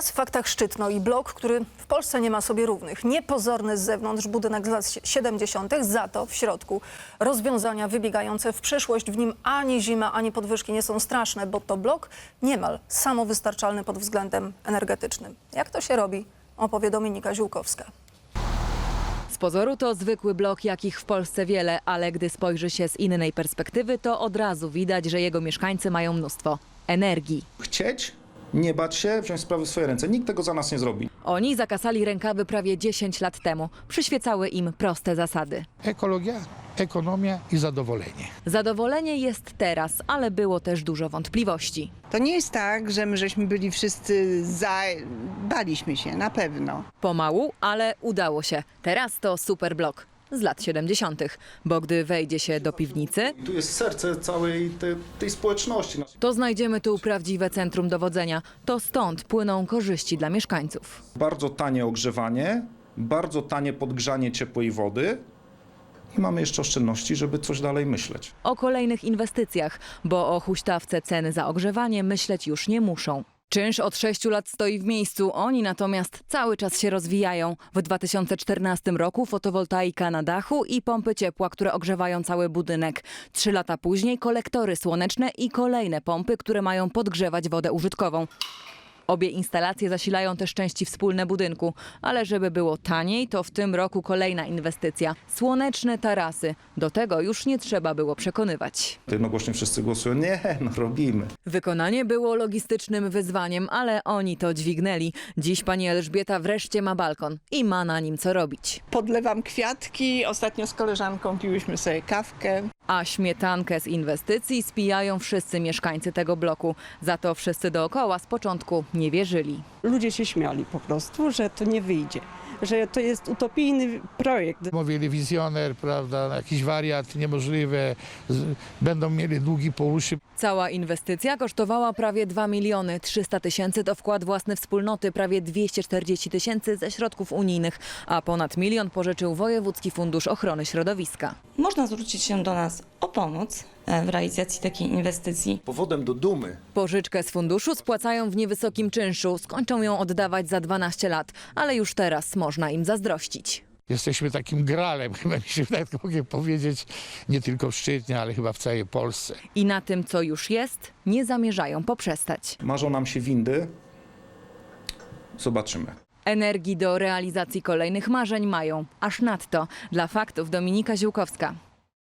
Teraz w faktach Szczytno i blok, który w Polsce nie ma sobie równych. Niepozorny z zewnątrz budynek z lat 70., za to w środku rozwiązania wybiegające w przyszłość. W nim ani zima, ani podwyżki nie są straszne, bo to blok niemal samowystarczalny pod względem energetycznym. Jak to się robi, opowie Dominika Ziółkowska. Z pozoru to zwykły blok, jakich w Polsce wiele, ale gdy spojrzy się z innej perspektywy, to od razu widać, że jego mieszkańcy mają mnóstwo energii. chcieć, nie bać się, wziąć sprawy w swoje ręce. Nikt tego za nas nie zrobi. Oni zakasali rękawy prawie 10 lat temu. Przyświecały im proste zasady. Ekologia, ekonomia i zadowolenie. Zadowolenie jest teraz, ale było też dużo wątpliwości. To nie jest tak, że my żeśmy byli wszyscy za... Baliśmy się, na pewno. Pomału, ale udało się. Teraz to super blok z lat 70., bo gdy wejdzie się do piwnicy, Tu jest serce całej te, tej społeczności. to znajdziemy tu prawdziwe centrum dowodzenia. To stąd płyną korzyści dla mieszkańców. Bardzo tanie ogrzewanie, bardzo tanie podgrzanie ciepłej wody i mamy jeszcze oszczędności, żeby coś dalej myśleć. O kolejnych inwestycjach, bo o huśtawce ceny za ogrzewanie myśleć już nie muszą. Czynsz od 6 lat stoi w miejscu, oni natomiast cały czas się rozwijają. W 2014 roku fotowoltaika na dachu i pompy ciepła, które ogrzewają cały budynek. Trzy lata później kolektory słoneczne i kolejne pompy, które mają podgrzewać wodę użytkową. Obie instalacje zasilają też części wspólne budynku, ale żeby było taniej, to w tym roku kolejna inwestycja. Słoneczne tarasy. Do tego już nie trzeba było przekonywać. Jednogłośnie wszyscy głosują, nie, no robimy. Wykonanie było logistycznym wyzwaniem, ale oni to dźwignęli. Dziś pani Elżbieta wreszcie ma balkon i ma na nim co robić. Podlewam kwiatki, ostatnio z koleżanką piłyśmy sobie kawkę. A śmietankę z inwestycji spijają wszyscy mieszkańcy tego bloku. Za to wszyscy dookoła z początku nie wierzyli. Ludzie się śmiali po prostu, że to nie wyjdzie, że to jest utopijny projekt. Mówili wizjoner, prawda, jakiś wariat niemożliwe, z, będą mieli długi po uszy. Cała inwestycja kosztowała prawie 2 miliony 300 tysięcy to wkład własny wspólnoty, prawie 240 tysięcy ze środków unijnych, a ponad milion pożyczył Wojewódzki Fundusz Ochrony Środowiska. Można zwrócić się do nas o pomoc e, w realizacji takiej inwestycji. Powodem do dumy Pożyczkę z funduszu spłacają w niewysokim czynszu, skończą ją oddawać za 12 lat, ale już teraz można im zazdrościć. Jesteśmy takim gralem, chyba mi się tak mogę powiedzieć, nie tylko w Szczytnie, ale chyba w całej Polsce. I na tym, co już jest, nie zamierzają poprzestać. marzą nam się windy. Zobaczymy. Energii do realizacji kolejnych marzeń mają, aż nadto. Dla faktów Dominika Ziółkowska.